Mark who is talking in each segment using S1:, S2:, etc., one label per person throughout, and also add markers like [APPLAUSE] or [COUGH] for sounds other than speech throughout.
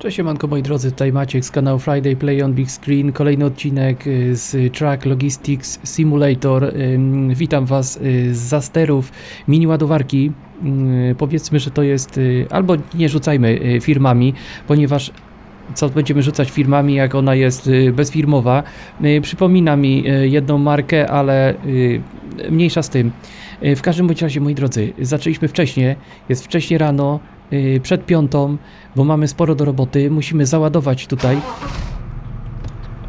S1: Cześć siemanko moi drodzy, tutaj Maciek z kanału Friday Play on Big Screen, kolejny odcinek y, z Track Logistics Simulator. Witam Was y, z zasterów mini ładowarki. Ym, Powiedzmy, że to jest, y, albo nie rzucajmy y, firmami, ponieważ co będziemy rzucać firmami, jak ona jest y, bezfirmowa. Y, Przypomina mi y, jedną markę, ale y, mniejsza z tym. Y, W każdym bądź razie, moi drodzy, zaczęliśmy wcześniej, jest wcześnie rano, y, przed piątą, bo mamy sporo do roboty. Musimy załadować tutaj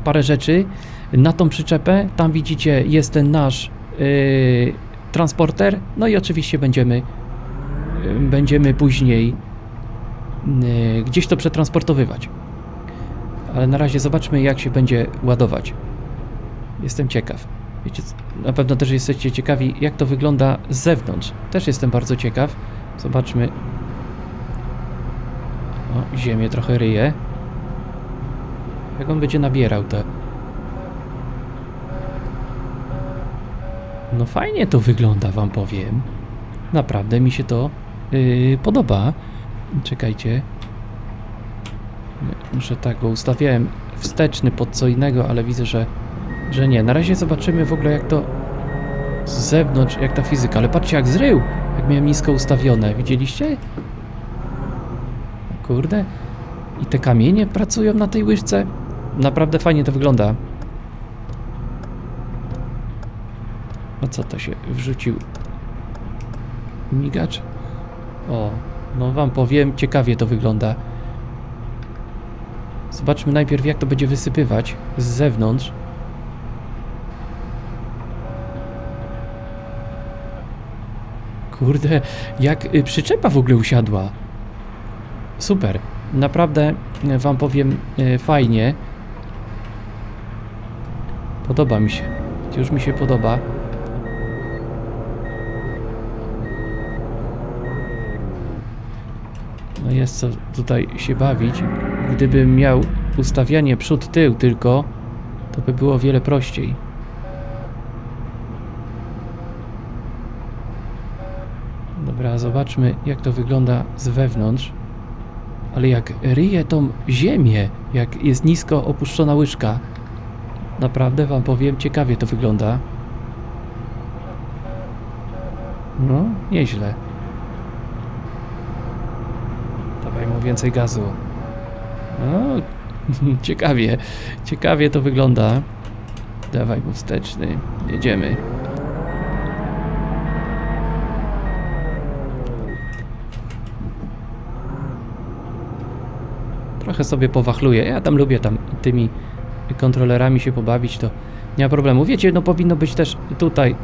S1: parę rzeczy na tą przyczepę. Tam widzicie, jest ten nasz y, transporter. No i oczywiście będziemy, y, będziemy później y, gdzieś to przetransportowywać. Ale na razie zobaczmy, jak się będzie ładować. Jestem ciekaw. Wiecie, na pewno też jesteście ciekawi, jak to wygląda z zewnątrz. Też jestem bardzo ciekaw. Zobaczmy. O, ziemię trochę ryje. Jak on będzie nabierał te. No fajnie to wygląda, wam powiem. Naprawdę mi się to yy, podoba. Czekajcie. Muszę tak, bo ustawiałem wsteczny pod co innego, ale widzę, że, że nie. Na razie zobaczymy w ogóle jak to z zewnątrz, jak ta fizyka. Ale patrzcie jak zrył, jak miałem nisko ustawione. Widzieliście? Kurde. I te kamienie pracują na tej łyżce. Naprawdę fajnie to wygląda. A co to się wrzucił? Migacz? O, no wam powiem, ciekawie to wygląda. Zobaczmy najpierw jak to będzie wysypywać z zewnątrz. Kurde, jak y, przyczepa w ogóle usiadła. Super. Naprawdę e, wam powiem e, fajnie. Podoba mi się. Już mi się podoba. No jest co tutaj się bawić. Gdybym miał ustawianie przód-tył tylko, to by było wiele prościej. Dobra, zobaczmy jak to wygląda z wewnątrz. Ale jak ryje tą ziemię, jak jest nisko opuszczona łyżka, naprawdę wam powiem, ciekawie to wygląda. No, nieźle. Dawaj mu więcej gazu. No, [LAUGHS] ciekawie, ciekawie to wygląda. Dawaj mu wsteczny, jedziemy. Trochę sobie powachluję. Ja tam lubię tam tymi kontrolerami się pobawić, to nie ma problemu. Wiecie, no powinno być też tutaj.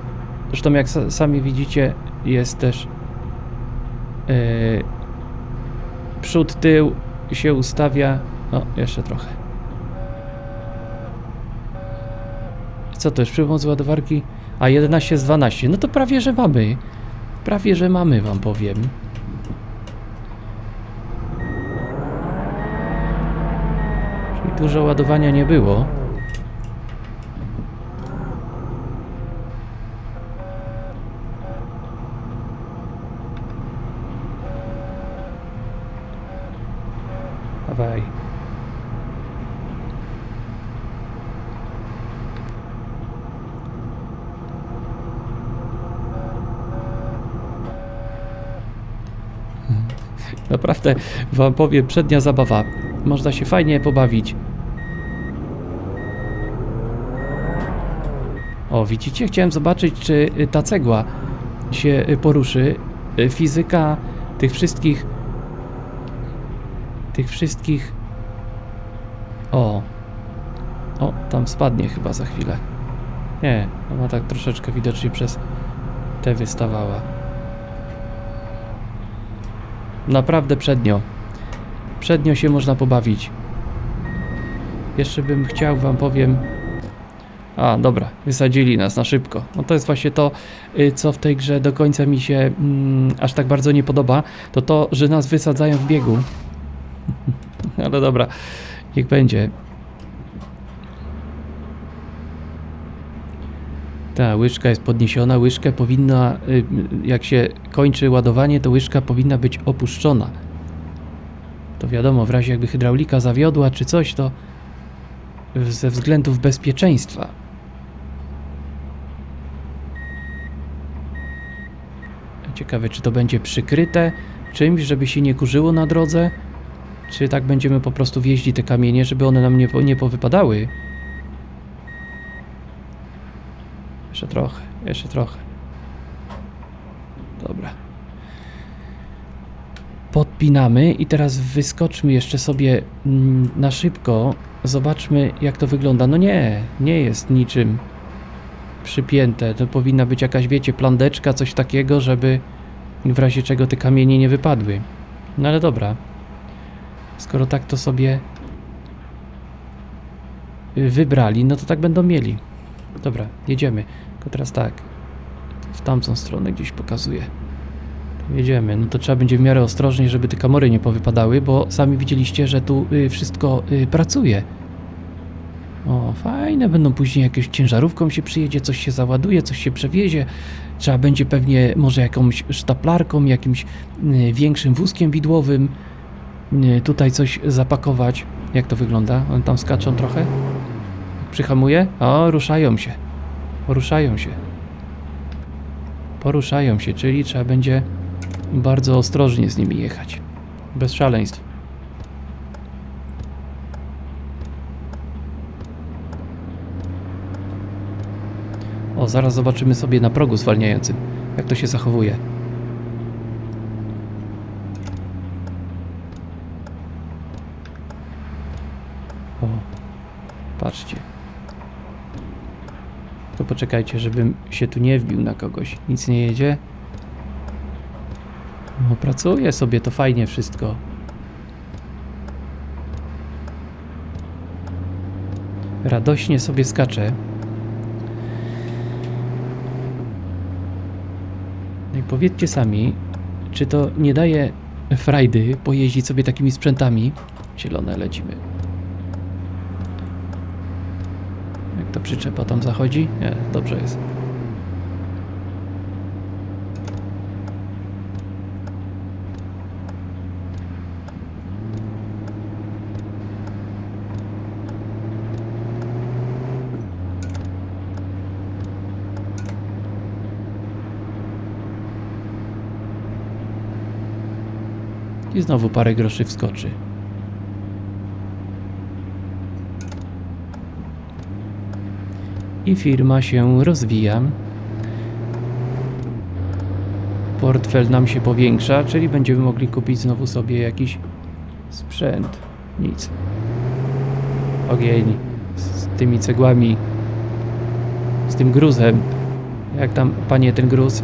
S1: Zresztą jak sa- sami widzicie, jest też yy, przód, tył się ustawia. O, jeszcze trochę. Co to jest? Przymoc ładowarki? A 11 z 12. No to prawie, że mamy. Prawie, że mamy, wam powiem. Dużo ładowania nie było. Dawaj. Naprawdę wam powiem, przednia zabawa. Można się fajnie pobawić. O, widzicie? Chciałem zobaczyć, czy y, ta cegła się y, poruszy. Y, Fizyka tych wszystkich. Tych wszystkich. O. O, tam spadnie chyba za chwilę. Nie, ona tak troszeczkę widocznie przez te wystawała. Naprawdę przednio. Przednio się można pobawić. Jeszcze bym chciał wam powiem. A, dobra, wysadzili nas na szybko. No to jest właśnie to, y, co w tej grze do końca mi się mm, aż tak bardzo nie podoba. To to, że nas wysadzają w biegu. [LAUGHS] Ale dobra, niech będzie. Ta łyżka jest podniesiona. Łyżkę powinna, y, jak się kończy ładowanie, to łyżka powinna być opuszczona. Wiadomo, w razie jakby hydraulika zawiodła czy coś, to ze względów bezpieczeństwa. Ciekawe, czy to będzie przykryte czymś, żeby się nie kurzyło na drodze, czy tak będziemy po prostu wjeździć te kamienie, żeby one nam nie, nie powypadały. Jeszcze trochę, jeszcze trochę. Dobra. Podpinamy i teraz wyskoczmy jeszcze sobie mm, na szybko. Zobaczmy jak to wygląda. No nie, nie jest niczym przypięte. To powinna być jakaś, wiecie, plandeczka, coś takiego, żeby w razie czego te kamienie nie wypadły. No ale dobra. Skoro tak to sobie y, wybrali, no to tak będą mieli. Dobra, jedziemy. Tylko teraz tak. W tamtą stronę gdzieś pokazuję. Jedziemy. No to trzeba będzie w miarę ostrożnie, żeby te kamory nie powypadały, bo sami widzieliście, że tu y, wszystko y, pracuje. O, fajne będą później jakąś ciężarówką się przyjedzie, coś się załaduje, coś się przewiezie. Trzeba będzie pewnie może jakąś sztaplarką, jakimś y, większym wózkiem widłowym y, tutaj coś zapakować. Jak to wygląda? One tam skaczą trochę? Przyhamuje? O, ruszają się. Poruszają się. Poruszają się, czyli trzeba będzie bardzo ostrożnie z nimi jechać. Bez szaleństw. O, zaraz zobaczymy sobie na progu zwalniającym, jak to się zachowuje. O, patrzcie. To poczekajcie, żebym się tu nie wbił na kogoś. Nic nie jedzie? No, pracuje sobie to fajnie wszystko. Radośnie sobie skacze. No i powiedzcie sami, czy to nie daje frajdy pojeździć sobie takimi sprzętami? Zielone lecimy. Jak to przyczepa tam zachodzi? Nie, dobrze jest. I znowu parę groszy wskoczy. I firma się rozwija. Portfel nam się powiększa, czyli będziemy mogli kupić znowu sobie jakiś sprzęt. Nic. Ogień z tymi cegłami, z tym gruzem. Jak tam, panie, ten gruz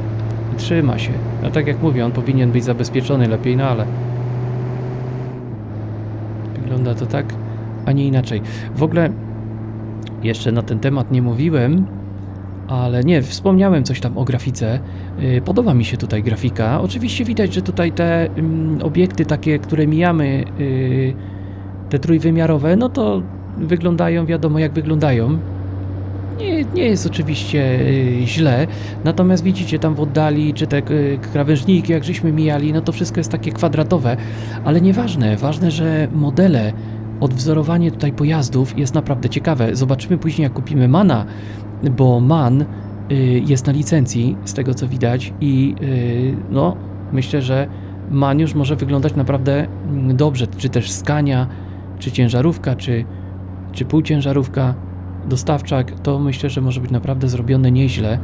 S1: trzyma się. No tak jak mówię, on powinien być zabezpieczony lepiej, no ale wygląda to tak, a nie inaczej. W ogóle jeszcze na ten temat nie mówiłem, ale nie, wspomniałem coś tam o grafice. Yy, Podoba mi się tutaj grafika. Oczywiście widać, że tutaj te ym, obiekty takie, które mijamy, yy, te trójwymiarowe, no to wyglądają wiadomo jak wyglądają. Nie, nie jest oczywiście yy, źle, natomiast widzicie tam w oddali, czy te yy, krawężniki, jak żeśmy mijali, no to wszystko jest takie kwadratowe, ale nieważne, ważne, że modele, odwzorowanie tutaj pojazdów jest naprawdę ciekawe. Zobaczymy później, jak kupimy Mana, bo Man y, jest na licencji, z tego co widać, i y, no, myślę, że Man już może wyglądać naprawdę mm, dobrze. Czy też Skania, czy ciężarówka, czy, czy półciężarówka, dostawczak, to myślę, że może być naprawdę zrobione nieźle.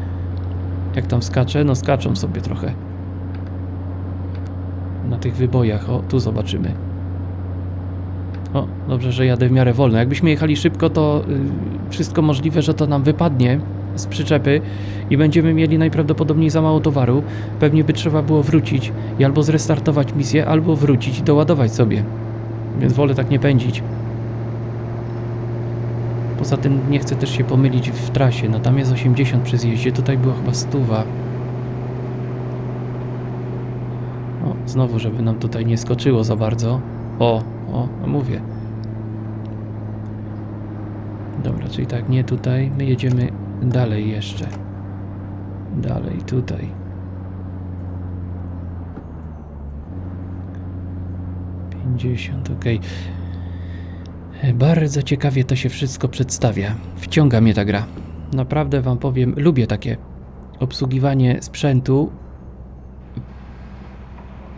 S1: Jak tam skacze? No, skaczą sobie trochę. Na tych wybojach. O, tu zobaczymy. O, dobrze, że jadę w miarę wolno. Jakbyśmy jechali szybko, to y, wszystko możliwe, że to nam wypadnie z przyczepy i będziemy mieli najprawdopodobniej za mało towaru. Pewnie by trzeba było wrócić i albo zrestartować misję, albo wrócić i doładować sobie. Więc wolę tak nie pędzić. Poza tym nie chcę też się pomylić w trasie. No tam jest 80 przy zjeździe, tutaj była chyba stuwa. O, znowu, żeby nam tutaj nie skoczyło za bardzo. O, o, no mówię. Dobra, czyli tak, nie tutaj. My jedziemy dalej jeszcze. Dalej, tutaj. 50, ok. Bardzo ciekawie to się wszystko przedstawia. Wciąga mnie ta gra. Naprawdę wam powiem, lubię takie obsługiwanie sprzętu.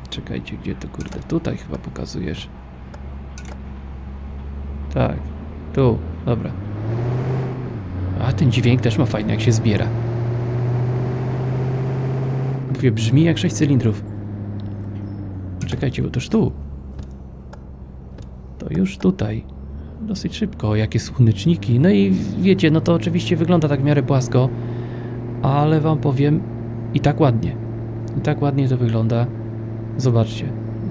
S1: Czekajcie, gdzie to kurde? Tutaj chyba pokazujesz. Tak, tu, dobra. A ten dźwięk też ma fajny, jak się zbiera. Mówię, brzmi jak 6 cylindrów. Czekajcie, bo toż tu. To już tutaj. Dosyć szybko, jakie słoneczniki. No i wiecie, no to oczywiście wygląda tak w miarę płasko, ale wam powiem, i tak ładnie. I tak ładnie to wygląda. Zobaczcie.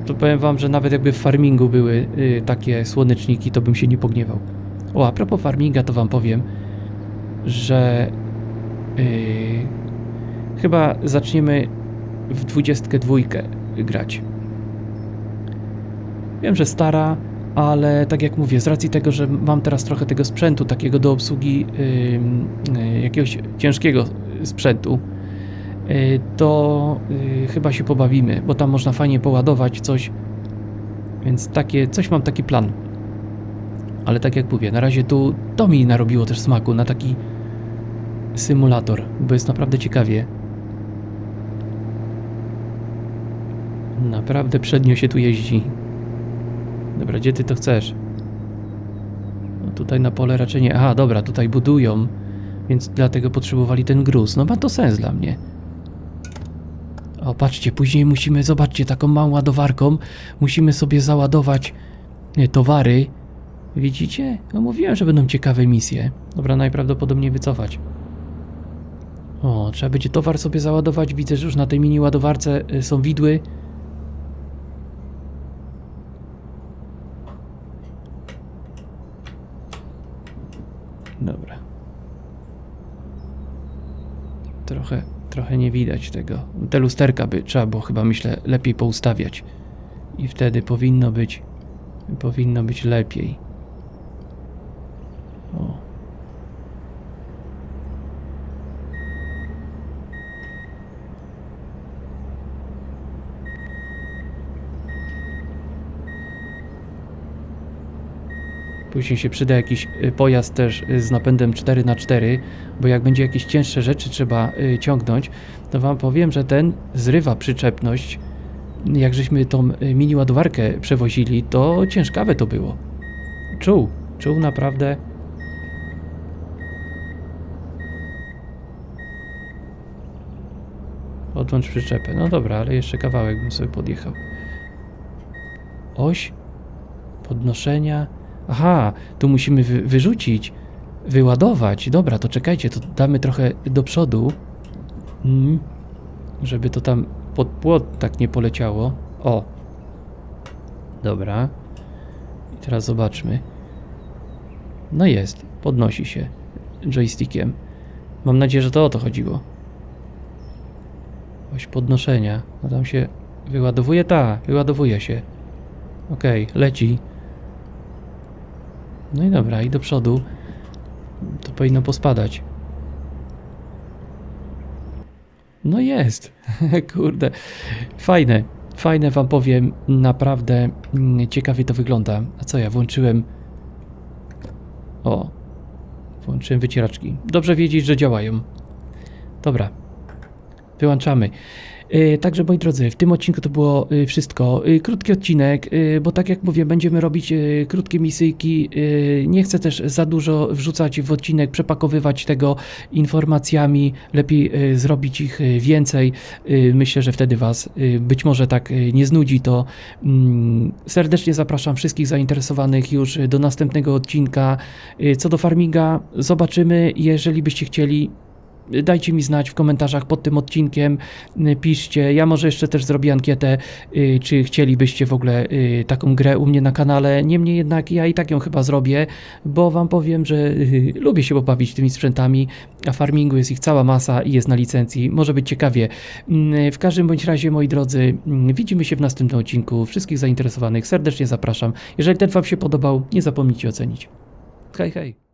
S1: To powiem wam, że nawet jakby w farmingu były y, takie słoneczniki, to bym się nie pogniewał. O, a propos farminga, to wam powiem, że y, chyba zaczniemy w 22 grać. Wiem, że stara, ale tak jak mówię, z racji tego, że mam teraz trochę tego sprzętu takiego do obsługi ym, y, jakiegoś ciężkiego sprzętu, y, to y, chyba się pobawimy, bo tam można fajnie poładować coś. Więc takie, coś mam taki plan. Ale tak jak mówię, na razie tu to mi narobiło też smaku na taki symulator, bo jest naprawdę ciekawie. Naprawdę przednio się tu jeździ. Dobra, gdzie ty to chcesz? No tutaj na pole raczej nie. Aha, dobra, tutaj budują, więc dlatego potrzebowali ten gruz. No ma to sens dla mnie. O, patrzcie, później musimy, zobaczcie, taką małą ładowarką musimy sobie załadować e, towary. Widzicie? No mówiłem, że będą ciekawe misje. Dobra, najprawdopodobniej wycofać. O, trzeba będzie towar sobie załadować. Widzę, że już na tej mini ładowarce y, są widły. Dobra. Trochę, trochę nie widać tego. Te lusterka by trzeba było chyba, myślę, lepiej poustawiać. I wtedy powinno być, powinno być lepiej. Później się przyda jakiś y, pojazd też y, z napędem 4x4, bo jak będzie jakieś cięższe rzeczy trzeba y, ciągnąć, to wam powiem, że ten zrywa przyczepność. Jak żeśmy tą mini ładowarkę przewozili, to ciężkawe to było. Czuł, czuł naprawdę. Odłącz przyczepę. No dobra, ale jeszcze kawałek bym sobie podjechał. Oś podnoszenia. Aha, tu musimy wy wyrzucić, wyładować. Dobra, to czekajcie, to damy trochę do przodu. Mm, żeby to tam pod płot tak nie poleciało. O. Dobra. I teraz zobaczmy. No jest, podnosi się joystickiem. Mam nadzieję, że to o to chodziło. Oś podnoszenia. No tam się wyładowuje? Ta, wyładowuje się. Okej, leci. No i dobra, i do przodu. To powinno pospadać. No jest. [LAUGHS] Kurde. Fajne. Fajne wam powiem. Naprawdę mm, ciekawie to wygląda. A co ja włączyłem? O. Włączyłem wycieraczki. Dobrze wiedzieć, że działają. Dobra. Wyłączamy. Yy, Także moi drodzy, w tym odcinku to było yy, wszystko. Yy, Krótki odcinek, bo tak jak mówię, będziemy robić krótkie misyjki. Nie chcę też za dużo wrzucać w odcinek, przepakowywać tego informacjami. Lepiej zrobić ich więcej. Myślę, że wtedy Was być może tak nie znudzi to. Mm, Serdecznie zapraszam wszystkich zainteresowanych już do następnego odcinka. Co do farminga, zobaczymy. Jeżeli byście chcieli, Dajcie mi znać w komentarzach pod tym odcinkiem, y, piszcie. Ja może jeszcze też zrobię ankietę, y, czy chcielibyście w ogóle y, taką grę u mnie na kanale. Niemniej jednak ja i tak ją chyba zrobię, bo wam powiem, że lubię się pobawić tymi sprzętami, a farmingu jest ich cała masa i jest na licencji. Może być ciekawie. Mm, W każdym bądź razie, moi drodzy, mm, widzimy się w następnym odcinku. Wszystkich zainteresowanych serdecznie zapraszam. Jeżeli ten wam się podobał, nie zapomnijcie ocenić. Hej, hej.